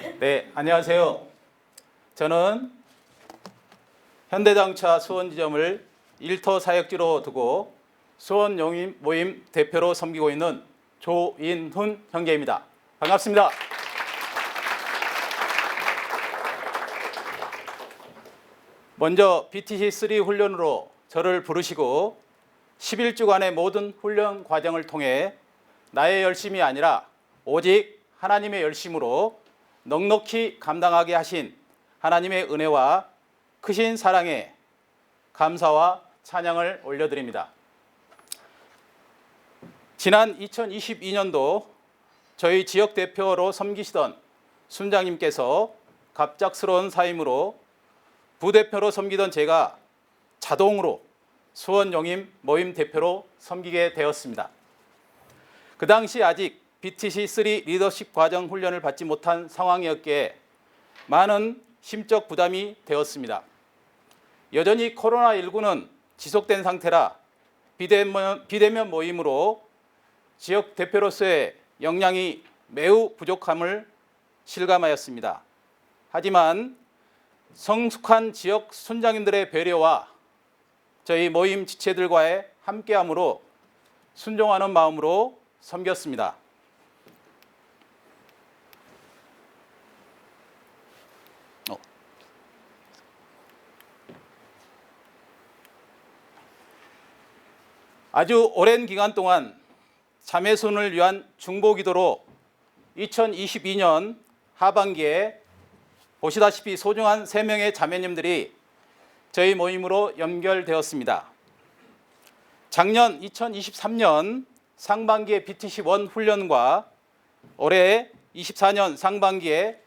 네, 안녕하세요. 저는 현대자동차 수원지점을 일터 사역지로 두고 수원 용인 모임 대표로 섬기고 있는 조인훈 형제입니다. 반갑습니다. 먼저 BTC3 훈련으로 저를 부르시고 11주간의 모든 훈련 과정을 통해 나의 열심이 아니라 오직 하나님의 열심으로 넉넉히 감당하게 하신 하나님의 은혜와 크신 사랑에 감사와 찬양을 올려드립니다. 지난 2022년도 저희 지역 대표로 섬기시던 순장님께서 갑작스러운 사임으로 부대표로 섬기던 제가 자동으로 수원 영임 모임 대표로 섬기게 되었습니다. 그 당시 아직 BTC3 리더십 과정 훈련을 받지 못한 상황이었기에 많은 심적 부담이 되었습니다. 여전히 코로나19는 지속된 상태라 비대면, 비대면 모임으로 지역 대표로서의 역량이 매우 부족함을 실감하였습니다. 하지만 성숙한 지역 순장님들의 배려와 저희 모임 지체들과의 함께함으로 순종하는 마음으로 섬겼습니다. 아주 오랜 기간 동안 자매손을 위한 중보기도로 2022년 하반기에 보시다시피 소중한 세 명의 자매님들이 저희 모임으로 연결되었습니다. 작년 2023년 상반기의 BTC1 훈련과 올해 24년 상반기에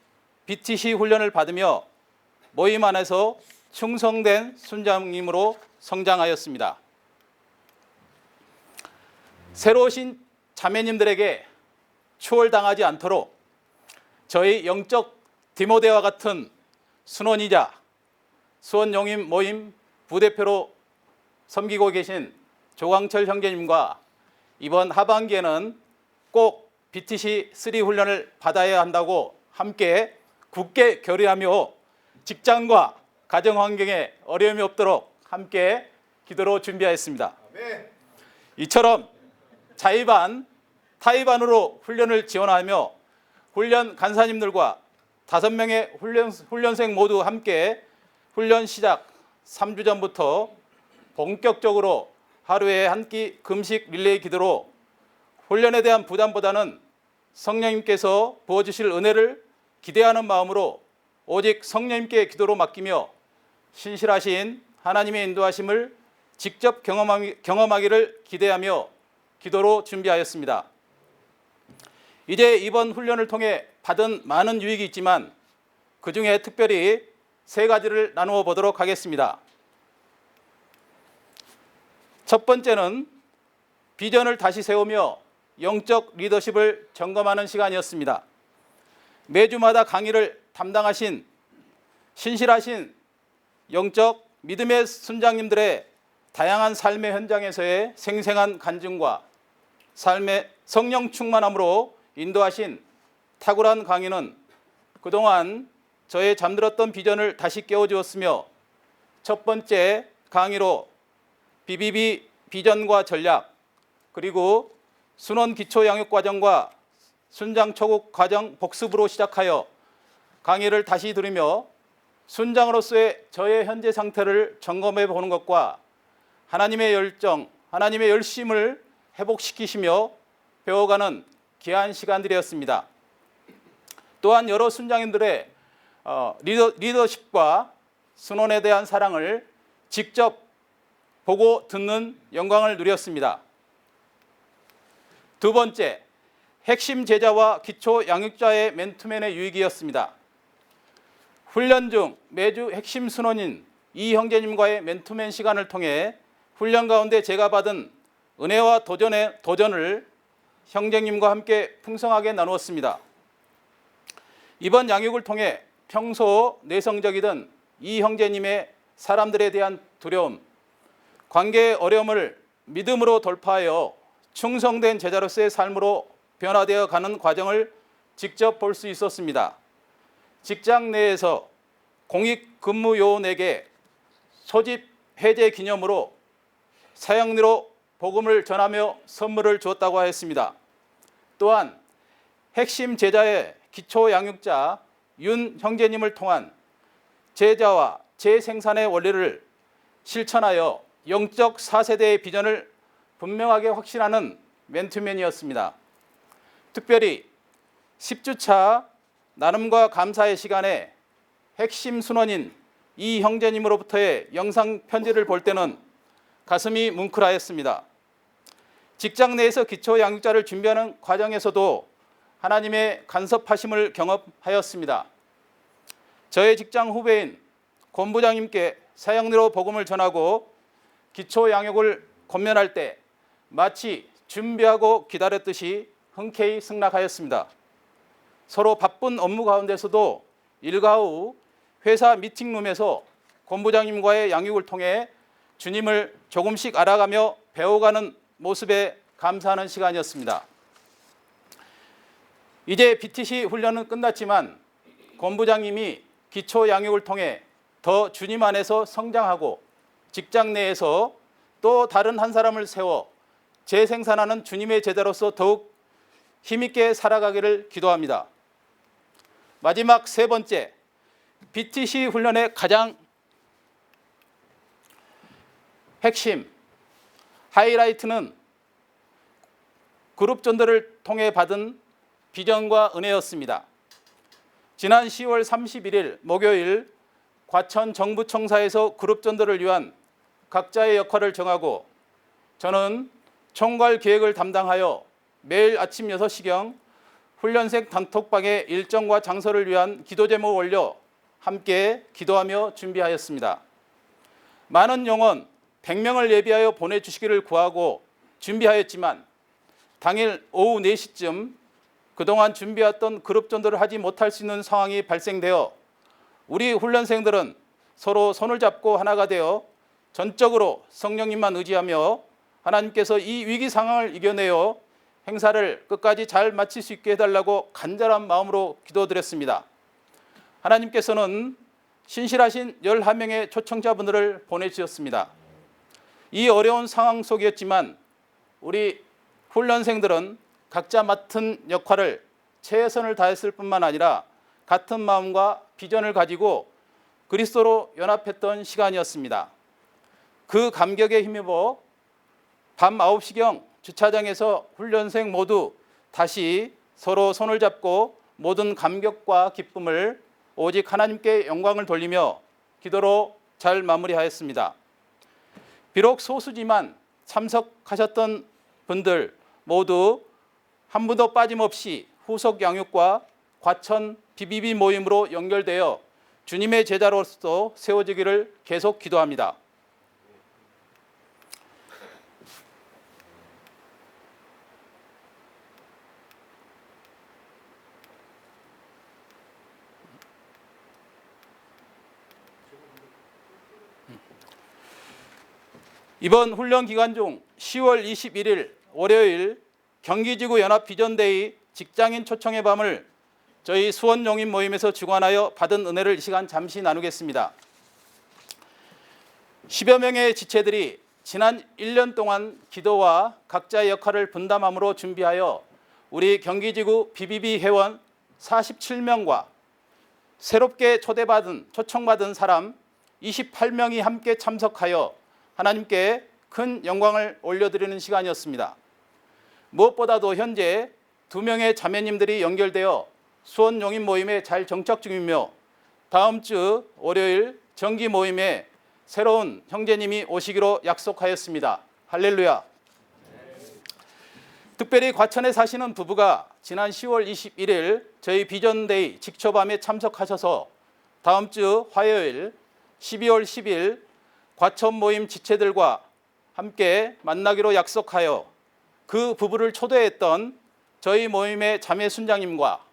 BTC 훈련을 받으며 모임 안에서 충성된 순장님으로 성장하였습니다. 새로 오신 자매님들에게 추월당하지 않도록 저희 영적 디모데와 같은 순원이자 수원 용임 모임 부대표로 섬기고 계신 조광철 형제님과 이번 하반기에는 꼭 BTC 3 훈련을 받아야 한다고 함께 굳게 결의하며 직장과 가정 환경에 어려움이 없도록 함께 기도로 준비하였습니다. 이처럼 자의반, 타의반으로 훈련을 지원하며 훈련 간사님들과 다섯 명의 훈련, 훈련생 모두 함께 훈련 시작 3주 전부터 본격적으로 하루에 한 끼 금식 릴레이 기도로 훈련에 대한 부담보다는 성령님께서 부어주실 은혜를 기대하는 마음으로 오직 성령님께 기도로 맡기며 신실하신 하나님의 인도하심을 직접 경험하기, 경험하기를 기대하며 기도로 준비하였습니다. 이제 이번 훈련을 통해 받은 많은 유익이 있지만 그 중에 특별히 세 가지를 나누어 보도록 하겠습니다. 첫 번째는 비전을 다시 세우며 영적 리더십을 점검하는 시간이었습니다. 매주마다 강의를 담당하신 신실하신 영적 믿음의 순장님들의 다양한 삶의 현장에서의 생생한 간증과 삶의 성령 충만함으로 인도하신 탁월한 강의는 그동안 저의 잠들었던 비전을 다시 깨워주었으며 첫 번째 강의로 BBB 비전과 전략 그리고 순원 기초 양육 과정과 순장 초급 과정 복습으로 시작하여 강의를 다시 들으며 순장으로서의 저의 현재 상태를 점검해 보는 것과 하나님의 열정, 하나님의 열심을 회복시키시며 배워가는 귀한 시간들이었습니다. 또한 여러 순장님들의 어, 리더, 리더십과 순원에 대한 사랑을 직접 보고 듣는 영광을 누렸습니다. 두 번째, 핵심 제자와 기초 양육자의 맨투맨의 유익이었습니다. 훈련 중 매주 핵심 순원인 이 형제님과의 맨투맨 시간을 통해 훈련 가운데 제가 받은 은혜와 도전의 도전을 형제님과 함께 풍성하게 나누었습니다. 이번 양육을 통해 평소 내성적이던 이 형제님의 사람들에 대한 두려움, 관계의 어려움을 믿음으로 돌파하여 충성된 제자로서의 삶으로 변화되어 가는 과정을 직접 볼 수 있었습니다. 직장 내에서 공익 근무 요원에게 소집 해제 기념으로 사형리로 복음을 전하며 선물을 주었다고 하였습니다. 또한 핵심 제자의 기초 양육자 윤 형제님을 통한 제자와 재생산의 원리를 실천하여 영적 4세대의 비전을 분명하게 확신하는 멘트맨이었습니다. 특별히 10주차 나눔과 감사의 시간에 핵심 순원인 이 형제님으로부터의 영상 편지를 볼 때는 가슴이 뭉클하였습니다. 직장 내에서 기초 양육자를 준비하는 과정에서도 하나님의 간섭하심을 경험하였습니다. 저의 직장 후배인 권 부장님께 사형리로 복음을 전하고 기초 양육을 권면할 때 마치 준비하고 기다렸듯이 흔쾌히 승낙하였습니다. 서로 바쁜 업무 가운데서도 일과 후 회사 미팅룸에서 권 부장님과의 양육을 통해 주님을 조금씩 알아가며 배워가는 모습에 감사하는 시간이었습니다. 이제 BTC 훈련은 끝났지만 권 부장님이 기초 양육을 통해 더 주님 안에서 성장하고 직장 내에서 또 다른 한 사람을 세워 재생산하는 주님의 제자로서 더욱 힘있게 살아가기를 기도합니다. 마지막 세 번째, BTC 훈련의 가장 핵심 하이라이트는 그룹 전도를 통해 받은 비전과 은혜였습니다. 지난 10월 31일 목요일 과천 정부청사에서 그룹 전도를 위한 각자의 역할을 정하고 저는 총괄 기획을 담당하여 매일 아침 6시경 훈련생 단톡방에 일정과 장소를 위한 기도 제목을 올려 함께 기도하며 준비하였습니다. 많은 영혼 100명을 예비하여 보내주시기를 구하고 준비하였지만 당일 오후 4시쯤 그동안 준비했던 그룹 전도를 하지 못할 수 있는 상황이 발생되어 우리 훈련생들은 서로 손을 잡고 하나가 되어 전적으로 성령님만 의지하며 하나님께서 이 위기 상황을 이겨내어 행사를 끝까지 잘 마칠 수 있게 해달라고 간절한 마음으로 기도드렸습니다. 하나님께서는 신실하신 11명의 초청자분들을 보내주셨습니다. 이 어려운 상황 속이었지만 우리 훈련생들은 각자 맡은 역할을 최선을 다했을 뿐만 아니라 같은 마음과 비전을 가지고 그리스도로 연합했던 시간이었습니다. 그 감격에 힘입어 밤 9시경 주차장에서 훈련생 모두 다시 서로 손을 잡고 모든 감격과 기쁨을 오직 하나님께 영광을 돌리며 기도로 잘 마무리하였습니다. 비록 소수지만 참석하셨던 분들 모두 한 분도 빠짐없이 후속 양육과 과천 비비비 모임으로 연결되어 주님의 제자로서 세워지기를 계속 기도합니다. 이번 훈련 기간 중 10월 21일 월요일 경기지구 연합 비전데이 직장인 초청의 밤을 저희 수원 용인 모임에서 주관하여 받은 은혜를 이 시간 잠시 나누겠습니다. 10여 명의 지체들이 지난 1년 동안 기도와 각자의 역할을 분담함으로 준비하여 우리 경기지구 BBB 회원 47명과 새롭게 초대받은 초청받은 사람 28명이 함께 참석하여 하나님께 큰 영광을 올려드리는 시간이었습니다. 무엇보다도 현재 두 명의 자매님들이 연결되어 수원 용인 모임에 잘 정착 중이며 다음 주 월요일 정기 모임에 새로운 형제님이 오시기로 약속하였습니다. 할렐루야. 특별히 과천에 사시는 부부가 지난 10월 21일 저희 비전데이 직초밤에 참석하셔서 다음 주 화요일 12월 10일 과천 모임 지체들과 함께 만나기로 약속하여 그 부부를 초대했던 저희 모임의 자매 순장님과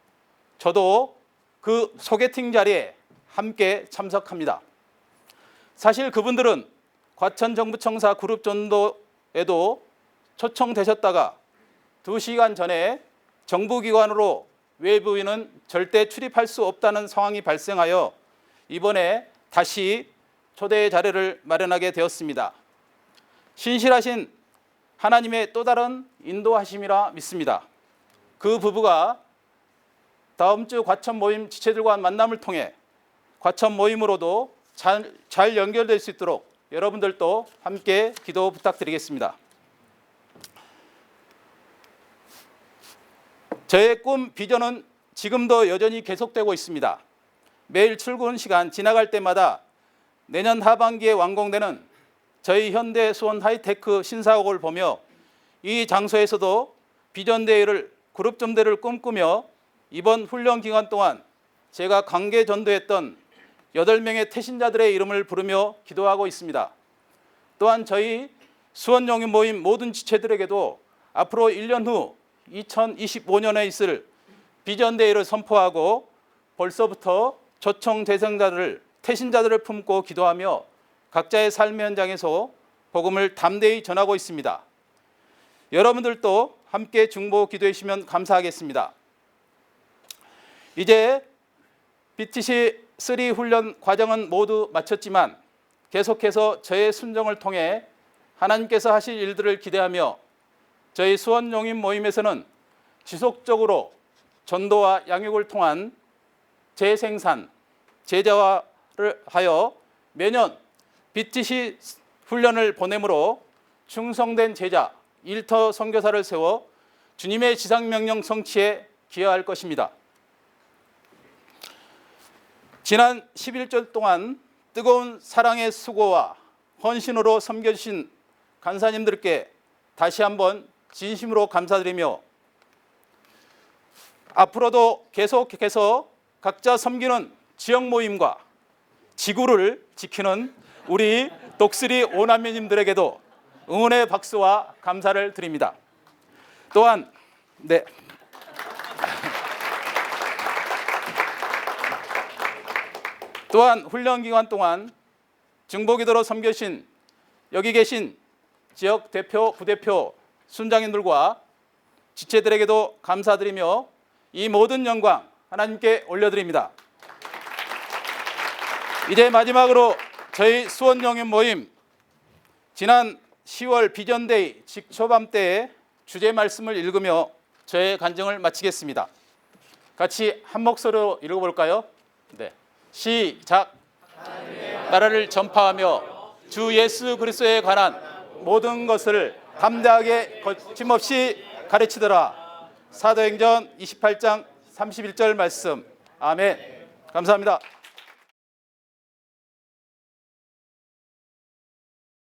저도 그 소개팅 자리에 함께 참석합니다. 사실 그분들은 과천 정부청사 그룹 전도에도 초청되셨다가 두 시간 전에 정부기관으로 외부인은 절대 출입할 수 없다는 상황이 발생하여 이번에 다시 초대 자리를 마련하게 되었습니다. 신실하신 하나님의 또 다른 인도하심이라 믿습니다. 그 부부가 다음 주 과천 모임 지체들과 만남을 통해 과천 모임으로도 잘, 잘 연결될 수 있도록 여러분들도 함께 기도 부탁드리겠습니다. 저의 꿈 비전은 지금도 여전히 계속되고 있습니다. 매일 출근 시간 지나갈 때마다 내년 하반기에 완공되는 저희 현대 수원 하이테크 신사옥을 보며 이 장소에서도 비전 대회를 그룹 점대를 꿈꾸며 이번 훈련 기간 동안 제가 관계 전도했던 8명의 태신자들의 이름을 부르며 기도하고 있습니다. 또한 저희 수원 영유 모임 모든 지체들에게도 앞으로 1년 후 2025년에 있을 비전 대회를 선포하고 벌써부터 초청 대상자들을 태신자들을 품고 기도하며 각자의 삶의 현장에서 복음을 담대히 전하고 있습니다. 여러분들도 함께 중보 기도해 주시면 감사하겠습니다. 이제 BTC 3 훈련 과정은 모두 마쳤지만 계속해서 저의 순정을 통해 하나님께서 하실 일들을 기대하며 저희 수원 용인 모임에서는 지속적으로 전도와 양육을 통한 재생산, 제자화를 하여 매년 BTC 훈련을 보내므로 충성된 제자 일터 선교사를 세워 주님의 지상 명령 성취에 기여할 것입니다. 지난 11절 동안 뜨거운 사랑의 수고와 헌신으로 섬겨주신 간사님들께 다시 한번 진심으로 감사드리며 앞으로도 계속해서 각자 섬기는 지역 모임과 지구를 지키는 우리 독수리 오남매님들에게도 응원의 박수와 감사를 드립니다. 또한 네. 또한 훈련 기간 동안 중보기도로 섬겨신 여기 계신 지역 대표, 부대표, 순장님들과 지체들에게도 감사드리며 이 모든 영광 하나님께 올려드립니다. 이제 마지막으로 저희 수원 영연 모임 지난 10월 비전데이 직초밤 때의 주제 말씀을 읽으며 저의 간증을 마치겠습니다. 같이 한 목소리로 읽어볼까요? 네, 시작. 나라를 전파하며 주 예수 그리스도에 관한 모든 것을 담대하게 거침없이 가르치더라. 사도행전 28장 31절 말씀. 아멘. 감사합니다.